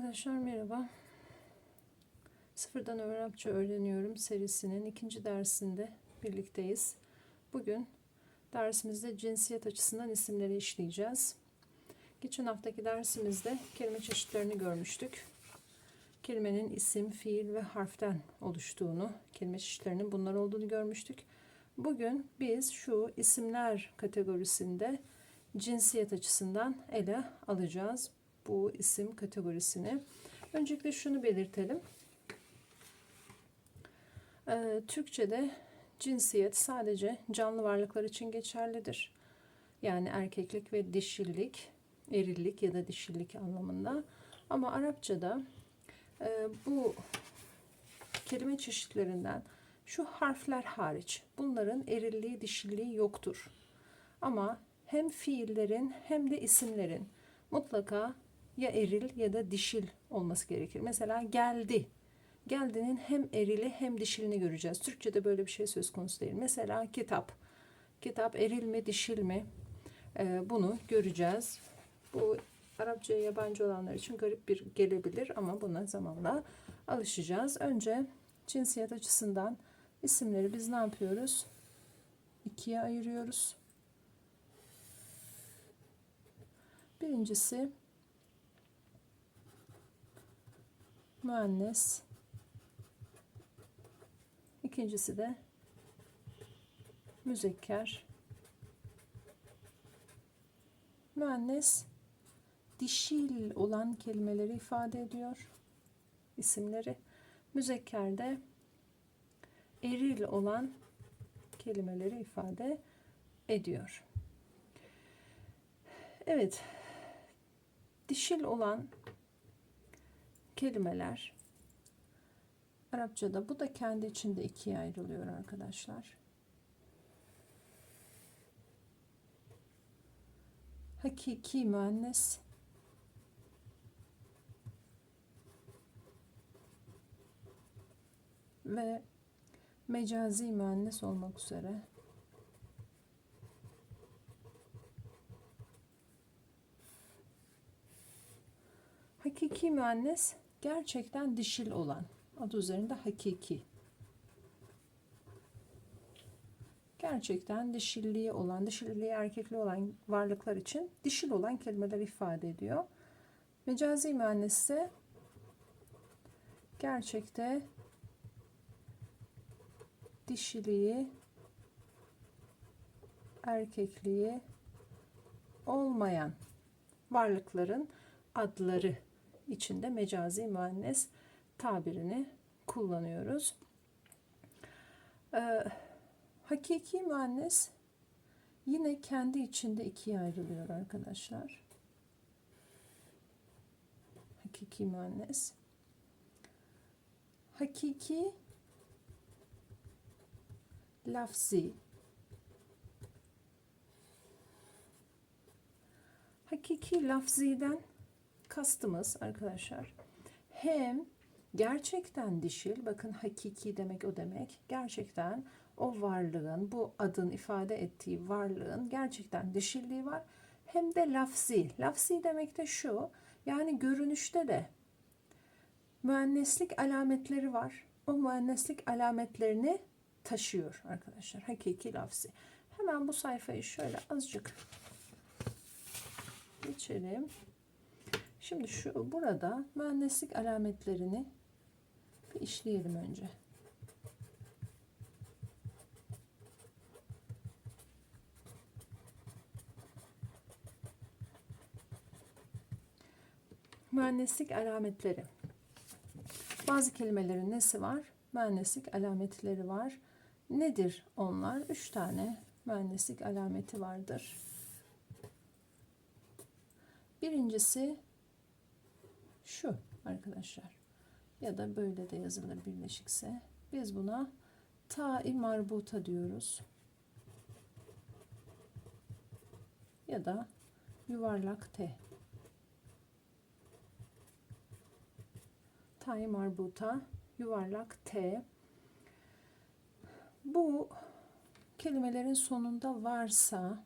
Arkadaşlar merhaba. Sıfırdan Arapça öğreniyorum serisinin ikinci dersinde birlikteyiz. Bugün dersimizde cinsiyet açısından isimleri işleyeceğiz. Geçen haftaki dersimizde kelime çeşitlerini görmüştük. Kelimenin isim, fiil ve harften oluştuğunu, kelime çeşitlerinin bunlar olduğunu görmüştük. Bugün biz şu isimler kategorisinde cinsiyet açısından ele alacağız bu isim kategorisini. Öncelikle şunu belirtelim. Ee, Türkçe'de cinsiyet sadece canlı varlıklar için geçerlidir. Yani erkeklik ve dişillik, erillik ya da dişillik anlamında. Ama Arapçada e, bu kelime çeşitlerinden şu harfler hariç bunların erilliği, dişilliği yoktur. Ama hem fiillerin hem de isimlerin mutlaka ya eril ya da dişil olması gerekir. Mesela geldi. Geldinin hem erili hem dişilini göreceğiz. Türkçe'de böyle bir şey söz konusu değil. Mesela kitap. Kitap eril mi dişil mi? Ee, bunu göreceğiz. Bu Arapçaya yabancı olanlar için garip bir gelebilir ama buna zamanla alışacağız. Önce cinsiyet açısından isimleri biz ne yapıyoruz? İkiye ayırıyoruz. Birincisi müennes. İkincisi de müzekker. Müennes dişil olan kelimeleri ifade ediyor. isimleri. Müzekker de eril olan kelimeleri ifade ediyor. Evet. Dişil olan kelimeler Arapçada bu da kendi içinde ikiye ayrılıyor arkadaşlar. Hakiki müennes ve mecazi müennes olmak üzere Hakiki müennes gerçekten dişil olan. Adı üzerinde hakiki. Gerçekten dişilliği olan, dişilliği erkekli olan varlıklar için dişil olan kelimeler ifade ediyor. Mecazi müennes ise gerçekte dişiliği, erkekliği olmayan varlıkların adları içinde mecazi müennes tabirini kullanıyoruz. Ee, hakiki müennes yine kendi içinde ikiye ayrılıyor arkadaşlar. Hakiki müennes. Hakiki lafzi hakiki lafziden kastımız arkadaşlar hem gerçekten dişil bakın hakiki demek o demek gerçekten o varlığın bu adın ifade ettiği varlığın gerçekten dişilliği var. Hem de lafzi lafzi demek de şu yani görünüşte de müenneslik alametleri var. O müenneslik alametlerini taşıyor arkadaşlar hakiki lafzi. Hemen bu sayfayı şöyle azıcık geçelim Şimdi şu burada mühendislik alametlerini bir işleyelim önce. Mühendislik alametleri. Bazı kelimelerin nesi var? Mühendislik alametleri var. Nedir onlar? Üç tane mühendislik alameti vardır. Birincisi şu arkadaşlar. Ya da böyle de yazılır birleşikse. Biz buna ta'i marbuta diyoruz. Ya da yuvarlak T. Ta'i marbuta, yuvarlak T. Bu kelimelerin sonunda varsa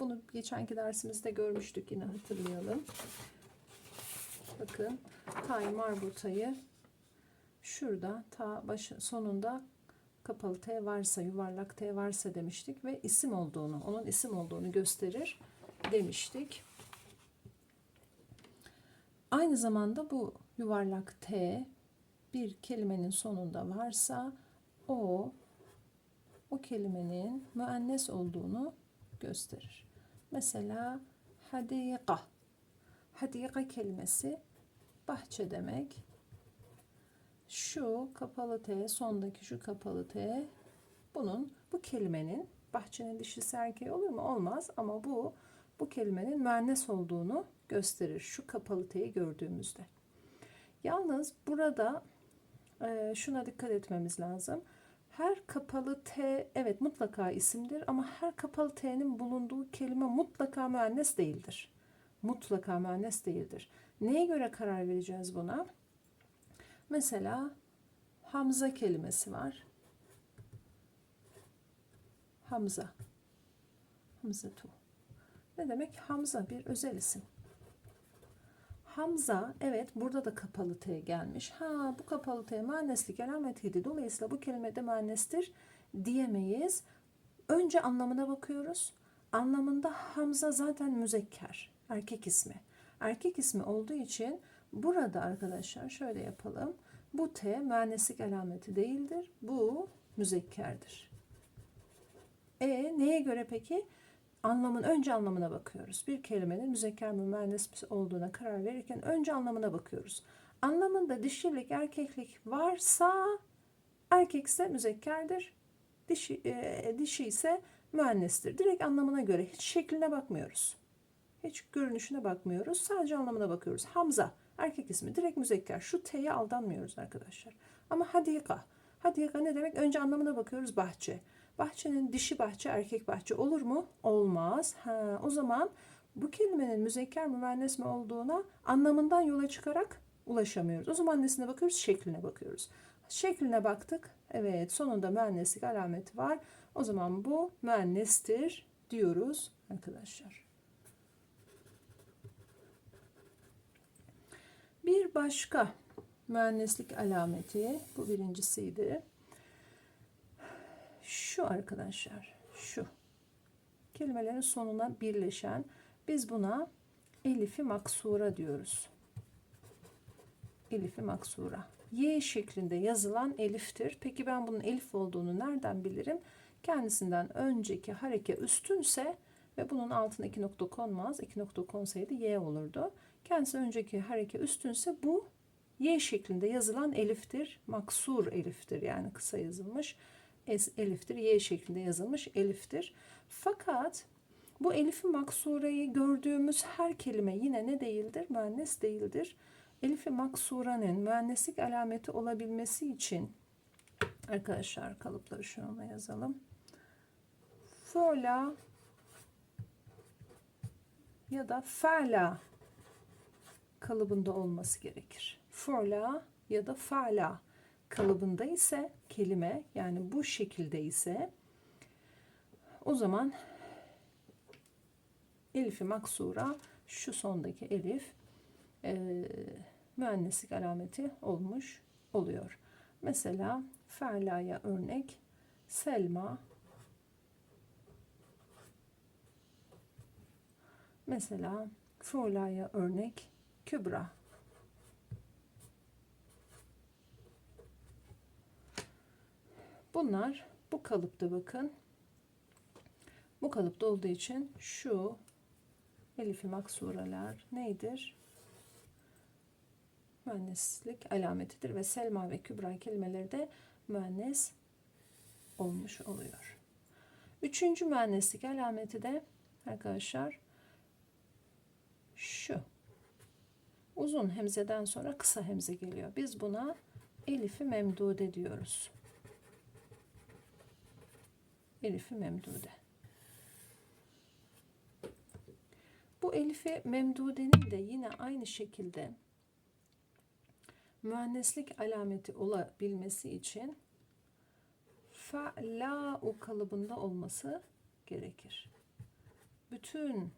bunu geçenki dersimizde görmüştük yine hatırlayalım. Bakın tay marbutayı şurada ta başı sonunda kapalı T varsa yuvarlak T varsa demiştik ve isim olduğunu onun isim olduğunu gösterir demiştik. Aynı zamanda bu yuvarlak T bir kelimenin sonunda varsa o o kelimenin müennes olduğunu gösterir. Mesela hadika. Hadika kelimesi bahçe demek. Şu kapalı T, sondaki şu kapalı T bunun bu kelimenin bahçenin dişisi erkeği olur mu? Olmaz ama bu bu kelimenin müennes olduğunu gösterir. Şu kapalı T'yi gördüğümüzde. Yalnız burada e, şuna dikkat etmemiz lazım. Her kapalı T evet mutlaka isimdir ama her kapalı T'nin bulunduğu kelime mutlaka müennes değildir. Mutlaka müennes değildir. Neye göre karar vereceğiz buna? Mesela Hamza kelimesi var. Hamza. Hamza tu. Ne demek? Hamza bir özel isim. Hamza evet burada da kapalı T gelmiş. Ha bu kapalı T müenneslik alametiydi. Dolayısıyla bu kelime de müennestir diyemeyiz. Önce anlamına bakıyoruz. Anlamında Hamza zaten müzekker. Erkek ismi. Erkek ismi olduğu için burada arkadaşlar şöyle yapalım. Bu T müenneslik alameti değildir. Bu müzekkerdir. E neye göre peki? Anlamın önce anlamına bakıyoruz. Bir kelimenin müzekker mi mi olduğuna karar verirken önce anlamına bakıyoruz. Anlamında dişilik, erkeklik varsa erkekse müzekkerdir. Dişi, e, dişi ise müennestir. Direkt anlamına göre hiç şekline bakmıyoruz. Hiç görünüşüne bakmıyoruz. Sadece anlamına bakıyoruz. Hamza erkek ismi direkt müzekker. Şu T'ye aldanmıyoruz arkadaşlar. Ama hadika. Hadika ne demek? Önce anlamına bakıyoruz bahçe. Bahçenin dişi bahçe, erkek bahçe olur mu? Olmaz. Ha, o zaman bu kelimenin müzekker mi, müennes mi olduğuna anlamından yola çıkarak ulaşamıyoruz. O zaman nesine bakıyoruz? Şekline bakıyoruz. Şekline baktık. Evet, sonunda müenneslik alameti var. O zaman bu müennestir diyoruz arkadaşlar. Bir başka müenneslik alameti, bu birincisiydi. Şu arkadaşlar, şu. Kelimelerin sonuna birleşen, biz buna elifi maksura diyoruz. Elifi maksura. Y şeklinde yazılan eliftir. Peki ben bunun elif olduğunu nereden bilirim? Kendisinden önceki hareke üstünse ve bunun altına iki nokta konmaz. iki nokta konsaydı Y olurdu. Kendisi önceki hareke üstünse bu Y şeklinde yazılan eliftir. Maksur eliftir yani kısa yazılmış eliftir. Y şeklinde yazılmış eliftir. Fakat bu elifi maksureyi gördüğümüz her kelime yine ne değildir? Müennes değildir. Elifi maksuranın müenneslik alameti olabilmesi için arkadaşlar kalıpları şuna yazalım. Fola ya da fala kalıbında olması gerekir. Fola ya da fala kalıbında ise kelime yani bu şekilde ise o zaman elifi maksura şu sondaki elif e, müenneslik alameti olmuş oluyor. Mesela Ferla'ya örnek Selma Mesela Fu'la'ya örnek Kübra. Bunlar bu kalıpta bakın. Bu kalıpta olduğu için şu elifi maksuralar nedir? Müenneslik alametidir ve Selma ve Kübra kelimeleri de müennes olmuş oluyor. Üçüncü müenneslik alameti de arkadaşlar şu. Uzun hemzeden sonra kısa hemze geliyor. Biz buna elifi memdude diyoruz. Elifi memdude. Bu elifi memdudenin de yine aynı şekilde müenneslik alameti olabilmesi için fa la u kalıbında olması gerekir. Bütün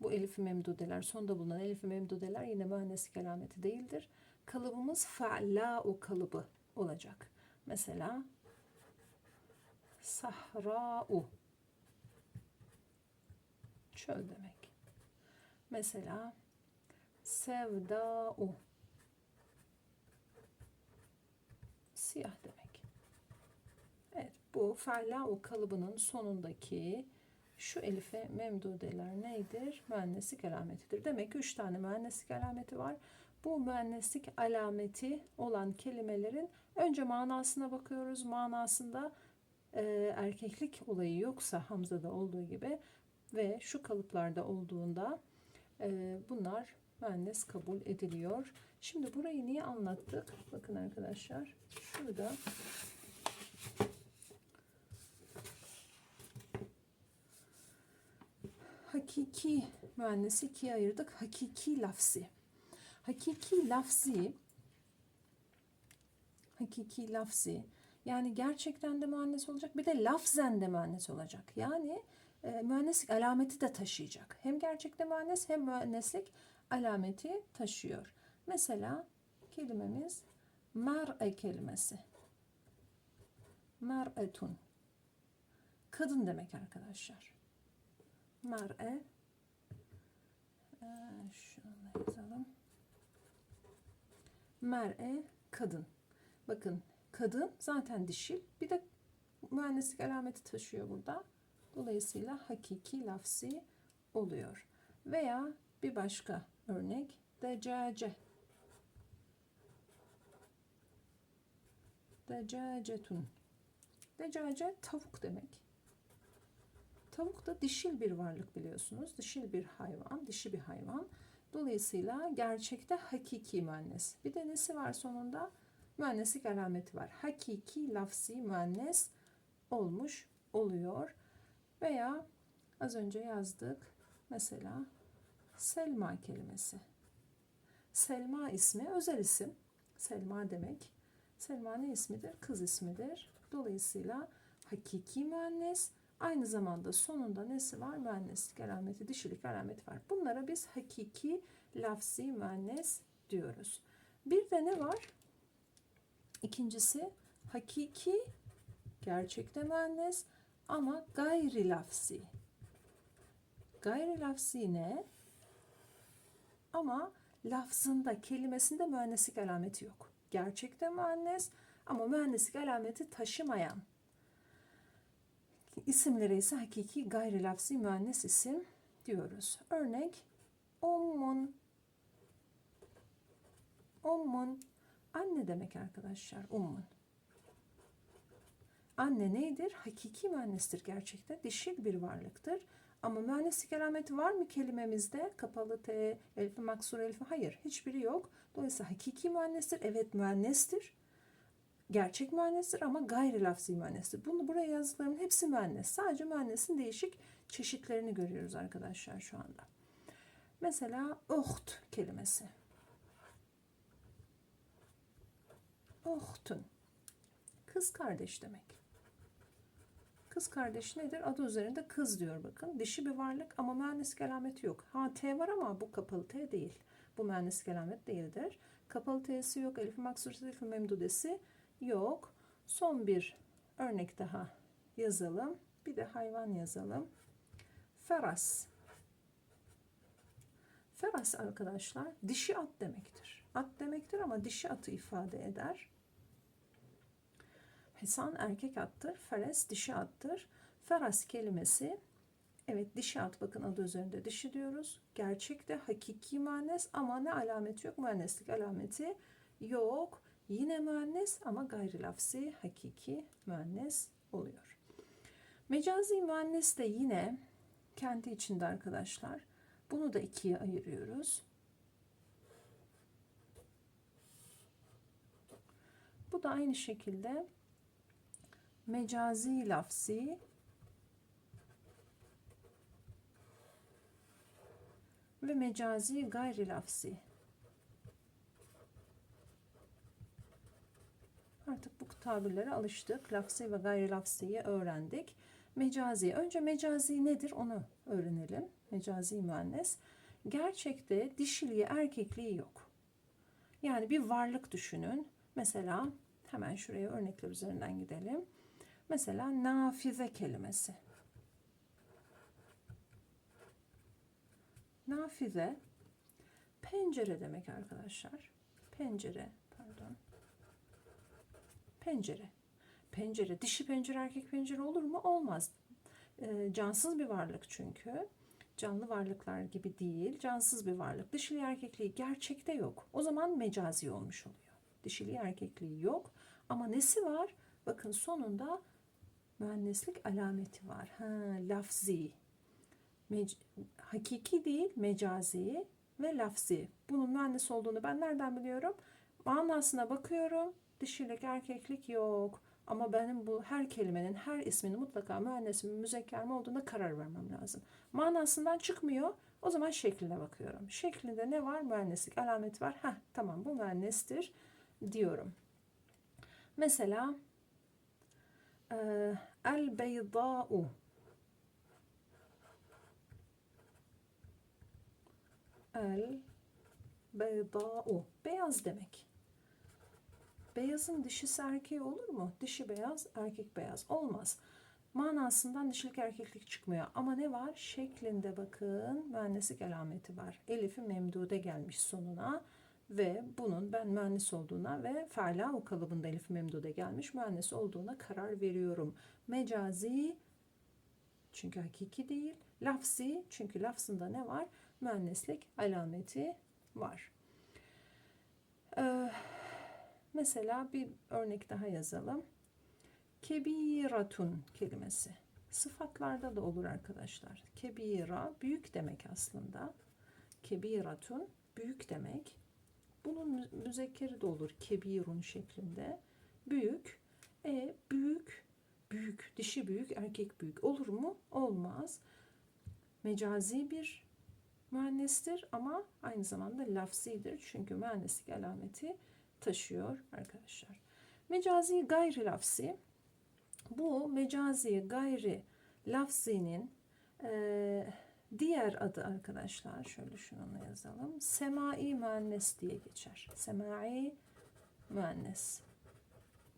Bu elif memdudeler, sonda bulunan elif memdudeler yine mühendislik alameti değildir. Kalıbımız fa'la'u kalıbı olacak. Mesela sahra'u çöl demek. Mesela sevda'u siyah demek. Evet bu fa'la'u kalıbının sonundaki şu elife memdudeler neydir? Mühendislik alametidir. Demek ki üç tane mühendislik alameti var. Bu mühendislik alameti olan kelimelerin önce manasına bakıyoruz. Manasında e, erkeklik olayı yoksa Hamza'da olduğu gibi ve şu kalıplarda olduğunda e, bunlar mühendis kabul ediliyor. Şimdi burayı niye anlattık? Bakın arkadaşlar şurada hakiki mühendisi ikiye ayırdık. Hakiki lafzi. Hakiki lafzi hakiki lafzi yani gerçekten de mühendis olacak bir de lafzen de mühendis olacak. Yani e, mühendislik alameti de taşıyacak. Hem gerçekte mühendis hem mühendislik alameti taşıyor. Mesela kelimemiz mer'e kelimesi. Mer'etun. Kadın demek arkadaşlar. Mer'e ee, şunu yazalım. Mer'e kadın. Bakın kadın zaten dişil. Bir de mühendislik alameti taşıyor burada. Dolayısıyla hakiki lafzi oluyor. Veya bir başka örnek decace. Decacetun. Decace tavuk demek. Tavuk da dişil bir varlık biliyorsunuz. Dişil bir hayvan, dişi bir hayvan. Dolayısıyla gerçekte hakiki müennes. Bir de nesi var sonunda? Müenneslik alameti var. Hakiki lafzi müennes olmuş oluyor. Veya az önce yazdık. Mesela Selma kelimesi. Selma ismi özel isim. Selma demek. Selma ne ismidir? Kız ismidir. Dolayısıyla hakiki müennes aynı zamanda sonunda nesi var? Müenneslik alameti, dişilik alameti var. Bunlara biz hakiki lafzi müennes diyoruz. Bir de ne var? İkincisi hakiki gerçekte müennes ama gayri lafzi. Gayri lafzi ne? Ama lafzında, kelimesinde müenneslik alameti yok. Gerçekte müennes ama müenneslik alameti taşımayan isimlere ise hakiki gayri lafzi müennes isim diyoruz. Örnek ummun ummun anne demek arkadaşlar ummun. Anne neydir? Hakiki müennestir gerçekten. Dişil bir varlıktır. Ama müenneslik alameti var mı kelimemizde? Kapalı T, elfi, maksur elfi. Hayır. Hiçbiri yok. Dolayısıyla hakiki müennestir. Evet müennestir. Gerçek müennestir ama gayri lafzi müennestir. Bunu buraya yazdıklarımın hepsi müennes. Sadece müennesin değişik çeşitlerini görüyoruz arkadaşlar şu anda. Mesela uht kelimesi. Uhtun. Kız kardeş demek. Kız kardeş nedir? Adı üzerinde kız diyor bakın. Dişi bir varlık ama mühendislik alameti yok. Ha T var ama bu kapalı T değil. Bu mühendislik alamet değildir. Kapalı T'si yok. Elif maksuresi, elif memdudesi yok. Son bir örnek daha yazalım. Bir de hayvan yazalım. Feras. Feras arkadaşlar dişi at demektir. At demektir ama dişi atı ifade eder. Hesan erkek attır. Feres dişi attır. Feras kelimesi evet dişi at bakın adı üzerinde dişi diyoruz. Gerçekte hakiki müennes ama ne alameti yok? Müenneslik alameti yok. Yine müennes ama gayri lafzi hakiki müennes oluyor. Mecazi müennes de yine kendi içinde arkadaşlar. Bunu da ikiye ayırıyoruz. Bu da aynı şekilde mecazi lafzi ve mecazi gayri lafzi. Artık bu tabirlere alıştık. Lafzi ve gayri lafziyi öğrendik. Mecazi. Önce mecazi nedir onu öğrenelim. Mecazi müennes. Gerçekte dişiliği erkekliği yok. Yani bir varlık düşünün. Mesela hemen şuraya örnekler üzerinden gidelim. Mesela nafize kelimesi. Nafize pencere demek arkadaşlar. Pencere. Pencere. Pencere, dişi pencere, erkek pencere olur mu? Olmaz. Ee, cansız bir varlık çünkü. Canlı varlıklar gibi değil, cansız bir varlık. Dişili erkekliği gerçekte yok. O zaman mecazi olmuş oluyor. Dişili erkekliği yok ama nesi var? Bakın sonunda müenneslik alameti var. Ha, lafzi. Mec- hakiki değil, mecazi ve lafzi. Bunun müennes olduğunu ben nereden biliyorum? Manasına bakıyorum. Dişilik, erkeklik yok. Ama benim bu her kelimenin, her isminin mutlaka müennes mi, müzekker mi olduğuna karar vermem lazım. Manasından çıkmıyor. O zaman şekline bakıyorum. Şeklinde ne var? Müenneslik alameti var. Heh, tamam bu müennestir diyorum. Mesela el beyda'u el beyda'u beyaz demek. Beyazın dişisi erkeği olur mu? Dişi beyaz, erkek beyaz. Olmaz. Manasından dişilik erkeklik çıkmıyor. Ama ne var? Şeklinde bakın müenneslik alameti var. Elifi memdude gelmiş sonuna ve bunun ben müennes olduğuna ve feala o kalıbında elif memdude gelmiş müennes olduğuna karar veriyorum. Mecazi çünkü hakiki değil. Lafzi çünkü lafzında ne var? Müenneslik alameti var. Ee, mesela bir örnek daha yazalım. Kebiratun kelimesi. Sıfatlarda da olur arkadaşlar. Kebira büyük demek aslında. Kebiratun büyük demek. Bunun mü- müzekkeri de olur kebirun şeklinde. Büyük. E büyük, büyük, dişi büyük, erkek büyük olur mu? Olmaz. Mecazi bir müennestir ama aynı zamanda lafzidir. Çünkü müenneslik alameti taşıyor arkadaşlar. Mecazi gayri lafzi. Bu mecazi gayri lafzinin eee Diğer adı arkadaşlar şöyle şunu yazalım. Semai müennes diye geçer. Semai müennes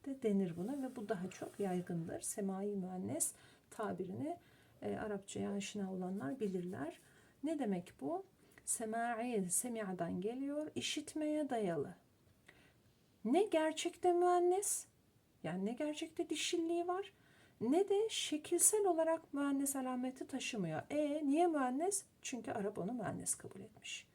de denir buna ve bu daha çok yaygındır. Semai müennes tabirini e, Arapçaya aşina olanlar bilirler. Ne demek bu? Semai, semi'den geliyor. işitmeye dayalı. Ne gerçekte müennes, yani ne gerçekte dişilliği var, ne de şekilsel olarak müennes alameti taşımıyor. E niye müennes? Çünkü Arap onu müennes kabul etmiş.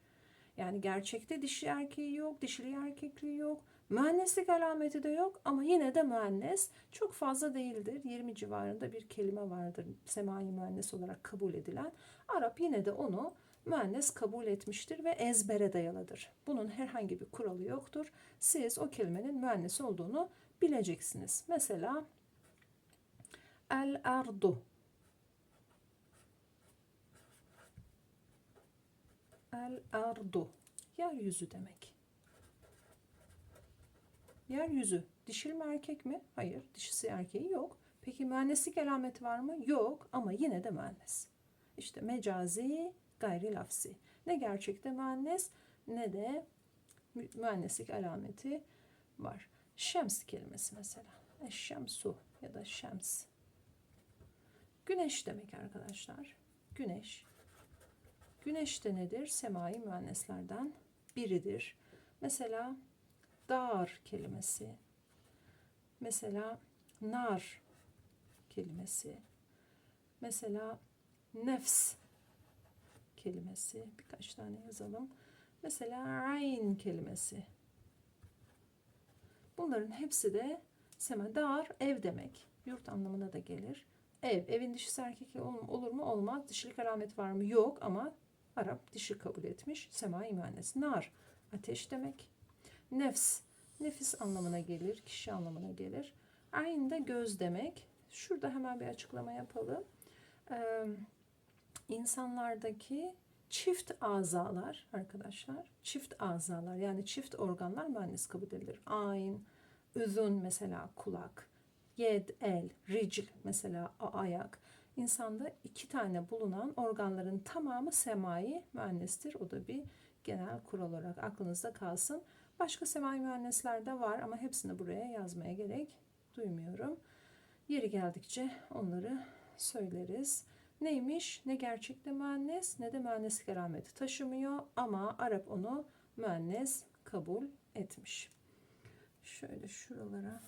Yani gerçekte dişi erkeği yok, dişili erkekliği yok. Müenneslik alameti de yok ama yine de müennes çok fazla değildir. 20 civarında bir kelime vardır semai müennes olarak kabul edilen. Arap yine de onu müennes kabul etmiştir ve ezbere dayalıdır. Bunun herhangi bir kuralı yoktur. Siz o kelimenin müennes olduğunu bileceksiniz. Mesela El ardu. El ardu. Yeryüzü demek. Yeryüzü. Dişil mi erkek mi? Hayır. Dişisi erkeği yok. Peki müenneslik alameti var mı? Yok ama yine de müennes. İşte mecazi gayri lafzi. Ne gerçekte müennes ne de mü- müenneslik alameti var. Şems kelimesi mesela. Eşşemsu ya da şems. Güneş demek arkadaşlar. Güneş. Güneş de nedir? Semai müenneslerden biridir. Mesela dar kelimesi. Mesela nar kelimesi. Mesela nefs kelimesi. Birkaç tane yazalım. Mesela ayn kelimesi. Bunların hepsi de sema dar ev demek. Yurt anlamına da gelir. Ev, evin dişisi erkek ol- olur mu? Olmaz. Dişilik alamet var mı? Yok ama Arap dişi kabul etmiş. Sema müennes. Nar, ateş demek. Nefs, nefis anlamına gelir, kişi anlamına gelir. Ayn da göz demek. Şurada hemen bir açıklama yapalım. Ee, insanlardaki çift azalar arkadaşlar, çift azalar yani çift organlar müennes kabul edilir. Ayn, üzün mesela kulak, yed, el, ricl mesela ayak. insanda iki tane bulunan organların tamamı semai mühendistir. O da bir genel kural olarak aklınızda kalsın. Başka semai mühendisler de var ama hepsini buraya yazmaya gerek duymuyorum. Yeri geldikçe onları söyleriz. Neymiş? Ne gerçekte müennes ne de müenneslik alameti taşımıyor ama Arap onu müennes kabul etmiş. Şöyle şuralara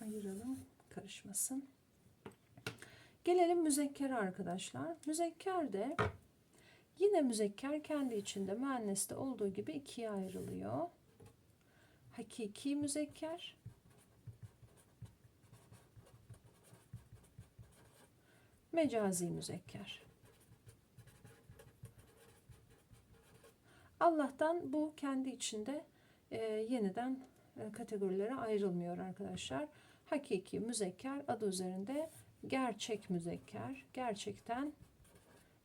ayıralım karışmasın. Gelelim müzekkere arkadaşlar. Müzekker de yine müzekker kendi içinde müenneste olduğu gibi ikiye ayrılıyor. Hakiki müzekker mecazi müzekker. Allah'tan bu kendi içinde e, yeniden e, kategorilere ayrılmıyor arkadaşlar. Hakiki müzekker adı üzerinde gerçek müzekker, gerçekten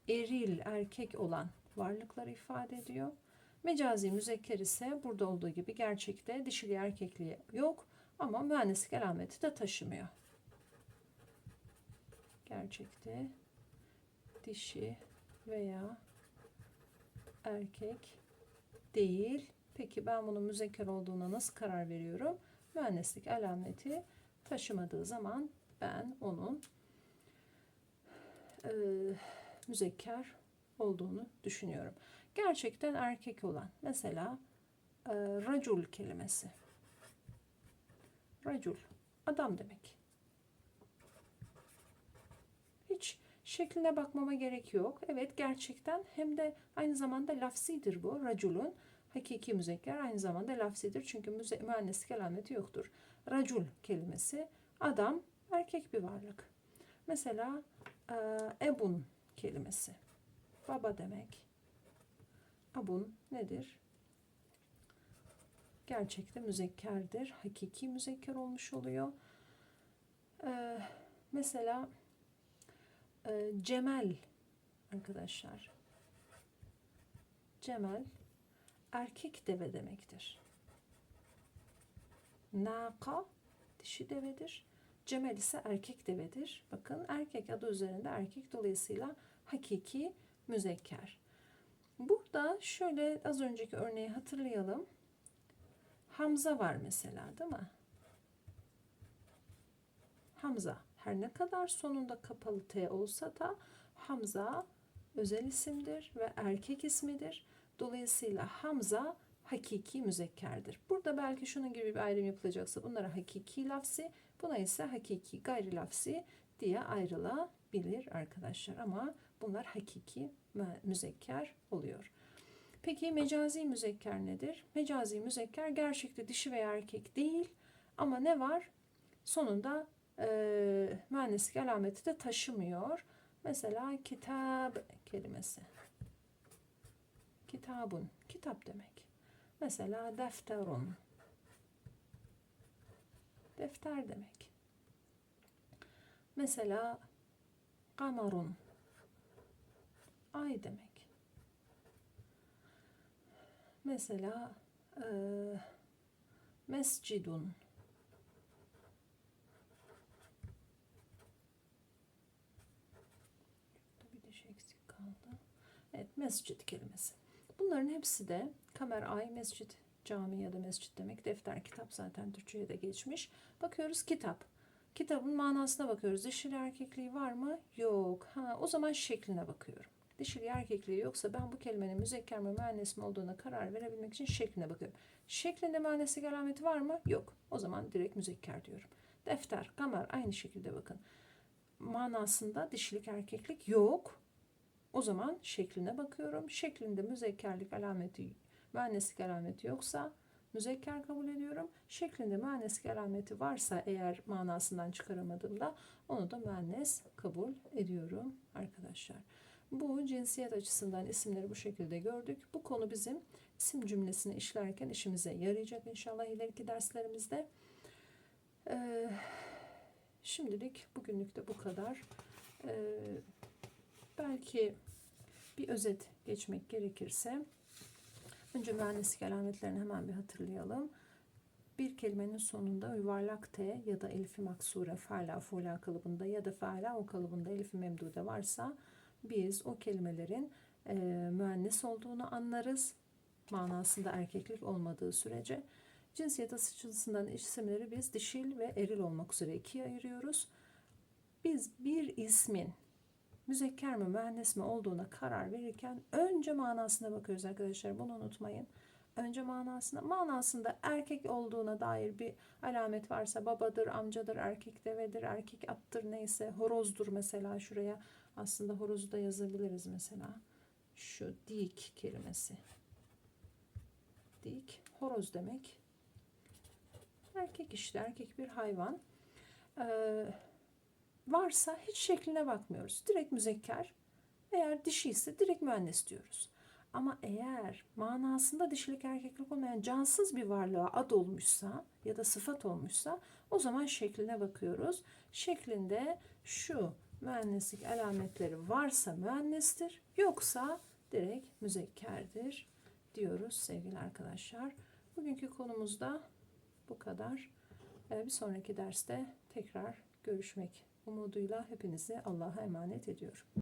eril, erkek olan varlıkları ifade ediyor. Mecazi müzekker ise burada olduğu gibi gerçekte dişili erkekliği yok ama mühendislik alameti de taşımıyor. Gerçekte dişi veya erkek değil. Peki ben bunun müzekker olduğuna nasıl karar veriyorum? Mühendislik alameti taşımadığı zaman ben onun e, müzekker olduğunu düşünüyorum. Gerçekten erkek olan mesela e, racul kelimesi. Racul adam demek. Hiç şekline bakmama gerek yok. Evet gerçekten hem de aynı zamanda lafsidir bu raculun. Hakiki müzekker aynı zamanda lafsidir. Çünkü müze, mühendislik alameti yoktur. Racul kelimesi adam erkek bir varlık. Mesela e, ebun kelimesi. Baba demek. Abun nedir? Gerçekte müzekkerdir. Hakiki müzekker olmuş oluyor. E, mesela e, Cemel arkadaşlar. Cemel erkek deve demektir. Naka dişi devedir. Cemel ise erkek devedir. Bakın erkek adı üzerinde erkek dolayısıyla hakiki müzekker. Burada şöyle az önceki örneği hatırlayalım. Hamza var mesela değil mi? Hamza. Her ne kadar sonunda kapalı T olsa da Hamza özel isimdir ve erkek ismidir. Dolayısıyla Hamza hakiki müzekkerdir. Burada belki şunun gibi bir ayrım yapılacaksa bunlara hakiki lafzi, buna ise hakiki gayri lafzi diye ayrılabilir arkadaşlar. Ama bunlar hakiki müzekker oluyor. Peki mecazi müzekker nedir? Mecazi müzekker gerçekte dişi veya erkek değil ama ne var? Sonunda e, mühendislik alameti de taşımıyor. Mesela kitap kelimesi. Kitabun, kitap demek. Mesela defterun. Defter demek. Mesela kamarun. Ay demek. Mesela e, mescidun. Evet, mescid kelimesi. Bunların hepsi de kamer ay, mescit, cami ya da mescit demek. Defter, kitap zaten Türkçe'ye de geçmiş. Bakıyoruz kitap. Kitabın manasına bakıyoruz. Dişili erkekliği var mı? Yok. Ha, o zaman şekline bakıyorum. Dişili erkekliği yoksa ben bu kelimenin müzekker mi müennes mi olduğuna karar verebilmek için şekline bakıyorum. Şeklinde müenneslik alameti var mı? Yok. O zaman direkt müzekker diyorum. Defter, kamer aynı şekilde bakın. Manasında dişilik erkeklik yok. O zaman şekline bakıyorum. Şeklinde müzekkerlik alameti, müenneslik alameti yoksa müzekker kabul ediyorum. Şeklinde müenneslik alameti varsa eğer manasından çıkaramadığımda onu da müennes kabul ediyorum arkadaşlar. Bu cinsiyet açısından isimleri bu şekilde gördük. Bu konu bizim isim cümlesini işlerken işimize yarayacak inşallah ileriki derslerimizde. Ee, şimdilik bugünlük de bu kadar. Ee, belki bir özet geçmek gerekirse önce mühendislik alametlerini hemen bir hatırlayalım. bir kelimenin sonunda yuvarlak T ya da elifi maksure feala fuala kalıbında ya da feala o kalıbında elifi memdude varsa biz o kelimelerin e, müennes olduğunu anlarız. Manasında erkeklik olmadığı sürece. Cinsiyet açısından isimleri biz dişil ve eril olmak üzere ikiye ayırıyoruz. Biz bir ismin müzekker mi müennes mi olduğuna karar verirken önce manasına bakıyoruz arkadaşlar. Bunu unutmayın. Önce manasına, manasında erkek olduğuna dair bir alamet varsa babadır, amcadır, erkek devedir, erkek attır neyse, horozdur mesela şuraya. Aslında horozu da yazabiliriz mesela. Şu dik kelimesi. Dik, horoz demek. Erkek işte, erkek bir hayvan. Ee, varsa hiç şekline bakmıyoruz. Direkt müzekker. Eğer dişi ise direkt müennes diyoruz. Ama eğer manasında dişilik erkeklik olmayan cansız bir varlığa ad olmuşsa ya da sıfat olmuşsa o zaman şekline bakıyoruz. Şeklinde şu müenneslik alametleri varsa müennestir yoksa direkt müzekkerdir diyoruz sevgili arkadaşlar. Bugünkü konumuzda bu kadar. Ee, Bir sonraki derste tekrar görüşmek umuduyla hepinizi Allah'a emanet ediyorum.